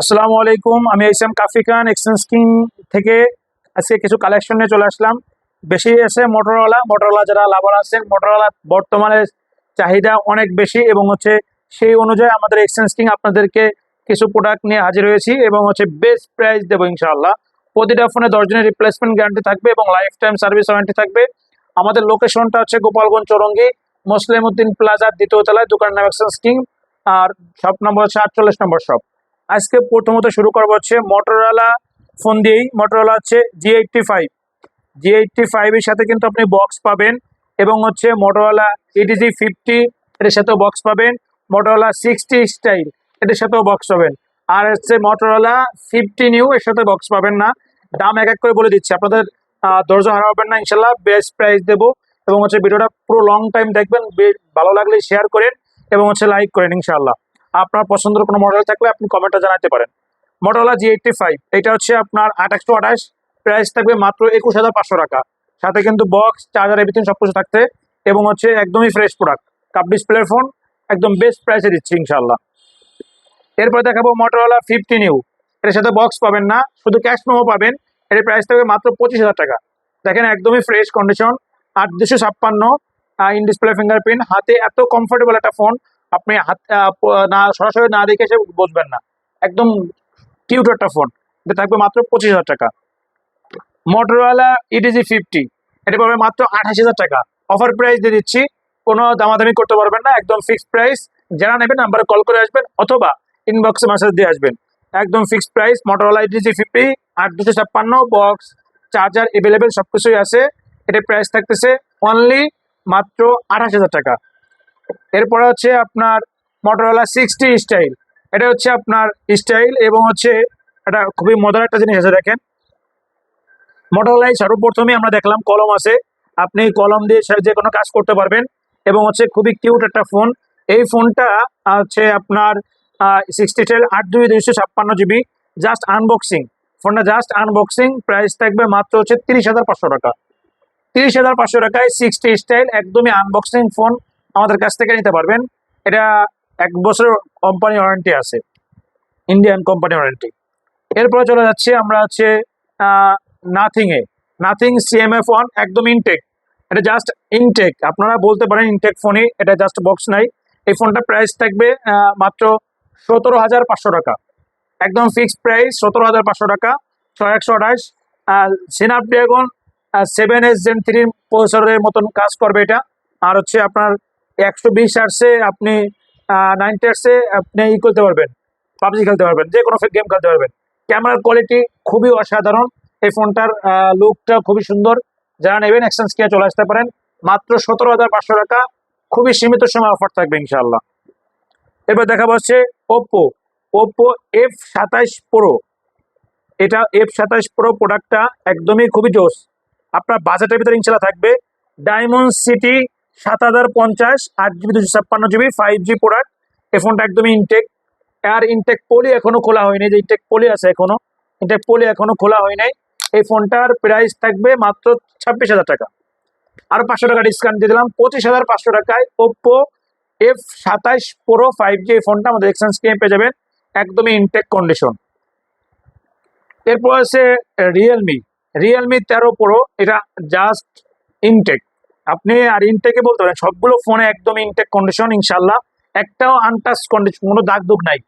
আসসালামু আলাইকুম, আমি এইসাম কাফি খান এক্সচেঞ্জ কিং থেকে আজকে কিছু কালেকশন নিয়ে চলে আসলাম। বেশি আছে মোটরওয়ালা মোটরওয়ালা যারা লাভার আছেন মোটরওয়ালা বর্তমানে চাহিদা অনেক বেশি এবং হচ্ছে সেই অনুযায়ী আমাদের এক্সচেঞ্জ কিং আপনাদেরকে কিছু প্রোডাক্ট নিয়ে হাজির হয়েছি এবং হচ্ছে বেস্ট প্রাইস দেবো ইনশাআল্লাহ। প্রতিটা ফোনে দশ দিনের রিপ্লেসমেন্ট গ্যারান্টি থাকবে এবং লাইফ টাইম সার্ভিস ওয়ারেন্টি থাকবে। আমাদের লোকেশনটা হচ্ছে গোপালগঞ্জ চৌরঙ্গি মুসলিম উদ্দিন প্লাজার দ্বিতীয় তলায় দোকান নাম এক্সচেঞ্জ কিং আর শপ নম্বর হচ্ছে আটচল্লিশ নম্বর শপ আজকে প্রথমত শুরু করব হচ্ছে মোটরওয়ালা ফোন দিয়েই। মোটরওয়ালা হচ্ছে G eighty five G eighty ফাইভের সাথে কিন্তু আপনি বক্স পাবেন এবং হচ্ছে মোটরওয়ালা ইডিজি ফিফটি এটার সাথেও বক্স পাবেন। মোটরওয়ালা সিক্সটি স্টাইল এটার সাথেও বক্স পাবেন। আর হচ্ছে মোটরওয়ালা ফিফটি নিউ এর সাথে বক্স পাবেন না। দাম এক এক করে বলে দিচ্ছি। আপনাদের ধৈর্য হারাবেন না, ইনশাল্লাহ বেস্ট প্রাইস দেবো। এবং হচ্ছে ভিডিওটা পুরো লং টাইম দেখবেন। ভালো লাগলে শেয়ার করেন এবং হচ্ছে লাইক করেন, ইনশাল্লাহ। আপনার পছন্দের কোনো মডেল থাকলে আপনি কমেন্টে জানাতে পারেন। মডেলা জি এইটটি ফাইভ এটা হচ্ছে আপনার আঠাশশো আঠাশ প্রাইস থাকবে মাত্র একুশ হাজার পাঁচশো টাকা। সাথে কিন্তু বক্স চার্জার এভরিথিং সব কিছু থাকতে এবং হচ্ছে একদমই ফ্রেশ প্রোডাক্ট কাপ ডিসপ্লের ফোন একদম বেস্ট প্রাইসে দিচ্ছি ইনশাল্লাহ এরপর দেখাবো মোটরওয়ালা ফিফটি নিউ এর সাথে বক্স পাবেন না, শুধু ক্যাশ মেমো পাবেন। এর প্রাইস থাকবে মাত্র পঁচিশ হাজার টাকা। দেখেন একদমই ফ্রেশ কন্ডিশন আট দুশো ছাপ্পান্ন ইন ডিসপ্লে ফিঙ্গারপ্রিন্ট হাতে এত কমফোর্টেবল একটা ফোন আপনি হাত না, সরাসরি না দেখে সে বসবেন না। একদম কিউট একটা ফোন এটা থাকবে মাত্র পঁচিশ হাজার টাকা। মোটরওয়ালা ইডিজি ফিফটি এটা পাবে মাত্র আঠাশ হাজার টাকা। অফার প্রাইস দিয়ে দিচ্ছি। কোনো দামাদামি করতে পারবেন না। একদম ফিক্সড প্রাইস যারা নেবেন নাম্বারে কল করে আসবেন অথবা ইনবক্সে মেসেজ দিয়ে আসবেন। একদম fixed price Motorola edge fifty আট দুশো ছাপ্পান্ন বক্স চার্জার এভেলেবেল সব কিছুই আছে। এটার প্রাইস থাকতেছে অনলি মাত্র আঠাশ হাজার টাকা। এরপরে হচ্ছে আপনার মোটরওয়ালা সিক্সটি স্টাইল এটা হচ্ছে আপনার স্টাইল এবং হচ্ছে এটা খুবই মজার একটা জিনিস আছে, দেখেন। মোটরওয়ালায় সর্বপ্রথমে আমরা দেখলাম কলম আছে। আপনি কলম দিয়ে যে কোনো কাজ করতে পারবেন এবং হচ্ছে খুবই কিউট একটা ফোন এই ফোনটা হচ্ছে আপনার সিক্সটি টেল আট দুই দুইশো ছাপ্পান্ন জিবি জাস্ট আনবক্সিং ফোনটা জাস্ট আনবক্সিং প্রাইস থাকবে মাত্র হচ্ছে তিরিশ হাজার পাঁচশো টাকা। তিরিশ হাজার পাঁচশো টাকায় সিক্সটি স্টাইল একদমই আনবক্সিং ফোন আমাদের কাছ থেকে নিতে পারবেন। এটা এক বছর কোম্পানি ওয়ারেন্টি আছে। ইন্ডিয়ান কোম্পানি ওয়ারেন্টি এরপরে চলে যাচ্ছে আমরা হচ্ছে নাথিং এ। নাথিং সিএমএফ ওয়ান একদম ইনটেক এটা জাস্ট ইনটেক আপনারা বলতে পারেন ইনটেক ফোনই এটা জাস্ট বক্স নাই। এই ফোনটা প্রাইস থাকবে মাত্র সতেরো হাজার পাঁচশো টাকা। একদম ফিক্সড প্রাইস সতেরো হাজার পাঁচশো টাকা। ছয় একশো আঠাশ। Snapdragon seven S gen three প্রসেসরের মতন কাজ করবে এটা। আর হচ্ছে আপনার একশো বিশ আর্টসে আপনি নাইনটি আর্টসে আপনি ই করতে পারবেন, পাবজি খেলতে পারবেন, যে কোনো গেম খেলতে পারবেন। ক্যামেরার কোয়ালিটি খুবই অসাধারণ, এই ফোনটার লুকটা খুবই সুন্দর। যারা নেবেন এক্সচেঞ্জ কিনে চলে আসতে পারেন। মাত্র সতেরো হাজার পাঁচশো টাকা, খুবই সীমিত সময় অফার থাকবে ইনশাল্লাহ এবার দেখা পাচ্ছে ওপ্পো ওপ্পো এফ সাতাইশ প্রো এটা এফ সাতাইশ প্রো প্রোডাক্টটা একদমই খুবই জোস। আপনার বাজেটের ভিতরে ইনশাল্লাহ থাকবে। ডায়মন্ড সিটি সাত হাজার পঞ্চাশ, আট জিবি, দুশো ছাপ্পান্ন জিবি ফাইভ জি প্রোডাক্ট এই ফোনটা একদমই ইনটেক আর ইনটেক পলি এখনও খোলা হয়নি, যে ইনটেক পলি আছে এখনও। ইনটেক পলি এখনও খোলা হয় নাই। এই ফোনটার প্রাইস থাকবে মাত্র ছাব্বিশ হাজার টাকা। আর পাঁচশো টাকা ডিসকাউন্ট দিয়ে দিলাম, পঁচিশ হাজার পাঁচশো টাকায় ওপ্পো এফ সাতাইশ প্রো ফাইভ জি এই ফোনটা আমাদের এক্সচেঞ্জ কিনে পেয়ে যাবেন। একদমই ইনটেক কন্ডিশন এরপর আছে রিয়েলমি রিয়েলমি তেরো প্রো এটা জাস্ট ইনটেক আপনি আর ইনটেকে বলতে পারেন, সবগুলো ফোনে একদম ইনটেক কন্ডিশন ইনশাল্লাহ একটাও আনটাচ কন্ডিশন কোনো দাগ দুগ নাই।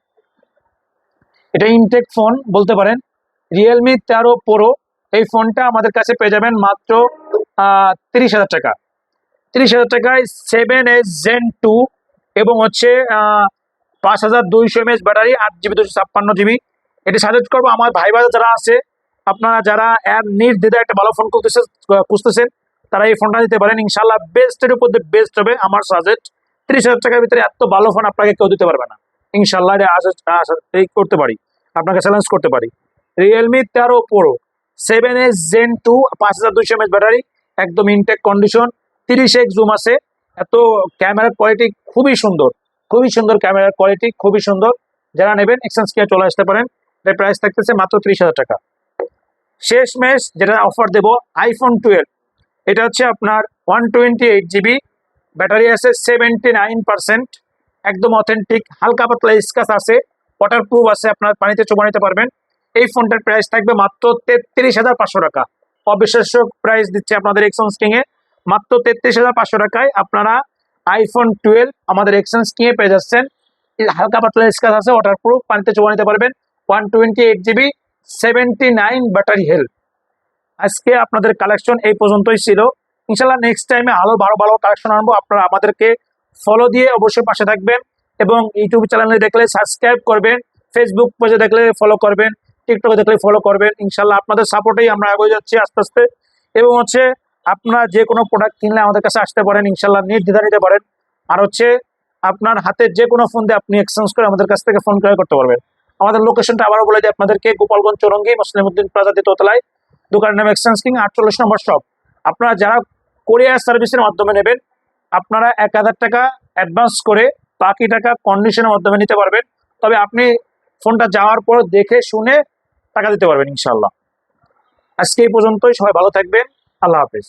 এটা ইনটেক ফোন বলতে পারেন রিয়েলমি তেরো প্রো এই ফোনটা আমাদের কাছে পেয়ে যাবেন মাত্র তিরিশ হাজার টাকা। তিরিশ হাজার টাকায় সেভেন এস জেন টু এবং হচ্ছে পাঁচ হাজার দুইশো এমএস ব্যাটারি আট জিবি দুশো ছাপ্পান্ন জিবি এটি সাজেস্ট করব, আমার ভাই ভাই যারা আছে, আপনারা যারা এর নির্দ্বিধায় একটা ভালো ফোন করতেছে খুঁজতেছেন তারা এই ফোনটা নিতে পারেন। ইনশাল্লাহ বেস্টের উপর দিয়ে বেস্ট হবে। আমার সাজেস্ট তিরিশ হাজার টাকার ভিতরে এত ভালো ফোন আপনাকে কেউ দিতে পারবে না। ইনশাল্লাহ এই করতে পারি। আপনাকে চ্যালেঞ্জ করতে পারি। রিয়েলমি তেরো pro seven S gen two পাঁচ হাজার দুইশো এমএস ব্যাটারি একদম ইনটেক কন্ডিশন তিরিশ এক জুম আছে। এত ক্যামেরার কোয়ালিটি খুবই সুন্দর। খুবই সুন্দর ক্যামেরার কোয়ালিটি খুবই সুন্দর। যারা নেবেন এক্সচেঞ্জ কিনে চলে আসতে পারেন। এর প্রাইস থাকতেছে মাত্র ত্রিশ হাজার টাকা। শেষ মেশ যেটা অফার দেবো আইফোন টুয়েলভ এটা হচ্ছে আপনার one twenty eight GB battery আছে সেভেন্টি নাইন পার্সেন্ট একদম অথেন্টিক হালকা পাতলা স্কাচ আছে ওয়াটার প্রুফ আছে, আপনার পানিতে চোবা নিতে পারবেন। এই ফোনটার প্রাইস থাকবে মাত্র তেত্রিশ হাজার পাঁচশো টাকা। অবিশ্বাস্য প্রাইস দিচ্ছে আপনাদের এক্সচেঞ্জ কিং এ। মাত্র তেত্রিশ হাজার পাঁচশো টাকায় আপনারা আইফোন টুয়েলভ আমাদের এক্সচেঞ্জ কিং এ পেয়ে যাচ্ছেন। হালকা পাতলা স্কাচ আছে ওয়াটার প্রুফ পানিতে চোবা নিতে পারবেন। One twenty eight GB seventy nine battery health আজকে আপনাদের কালেকশন এই পর্যন্তই ছিল। ইনশাল্লাহ নেক্সট টাইমে আরও ভালো ভালো কালেকশন আনব। আপনারা আমাদেরকে ফলো দিয়ে অবশ্যই পাশে থাকবেন এবং ইউটিউব চ্যানেলে দেখলে সাবস্ক্রাইব করবেন ফেসবুক পেজে দেখলে ফলো করবেন টিকটকে দেখলে ফলো করবেন। ইনশাল্লাহ আপনাদের সাপোর্টেই আমরা এগিয়ে যাচ্ছি আস্তে আস্তে। এবং হচ্ছে আপনারা যে কোনো প্রোডাক্ট কিনলে আমাদের কাছে আসতে পারেন ইনশাল্লাহ নির্দ্বিধা নিতে পারেন। আর হচ্ছে আপনার হাতের যে কোনো ফোন দিয়ে আপনি এক্সচেঞ্জ করে আমাদের কাছ থেকে ফোন ক্রয় করতে পারবেন। আমাদের লোকেশনটা আবারও বলে দিই আপনাদেরকে, গোপালগঞ্জ, চৌরঙ্গি, মুসলিমউদ্দিন প্লাজা দ্বিতীয়তলায় দোকানের নাম এক্সচেঞ্জ কিং আটচল্লিশ নম্বর শপ আপনারা যারা কোরিয়ার সার্ভিসের মাধ্যমে নেবেন, আপনারা এক হাজার টাকা অ্যাডভান্স করে বাকি টাকা কন্ডিশনের মাধ্যমে নিতে পারবেন। তবে আপনি ফোনটা যাওয়ার পর দেখে, শুনে টাকা দিতে পারবেন ইনশাল্লাহ আজকে এই পর্যন্তই, সবাই ভালো থাকবেন। আল্লাহ হাফিজ।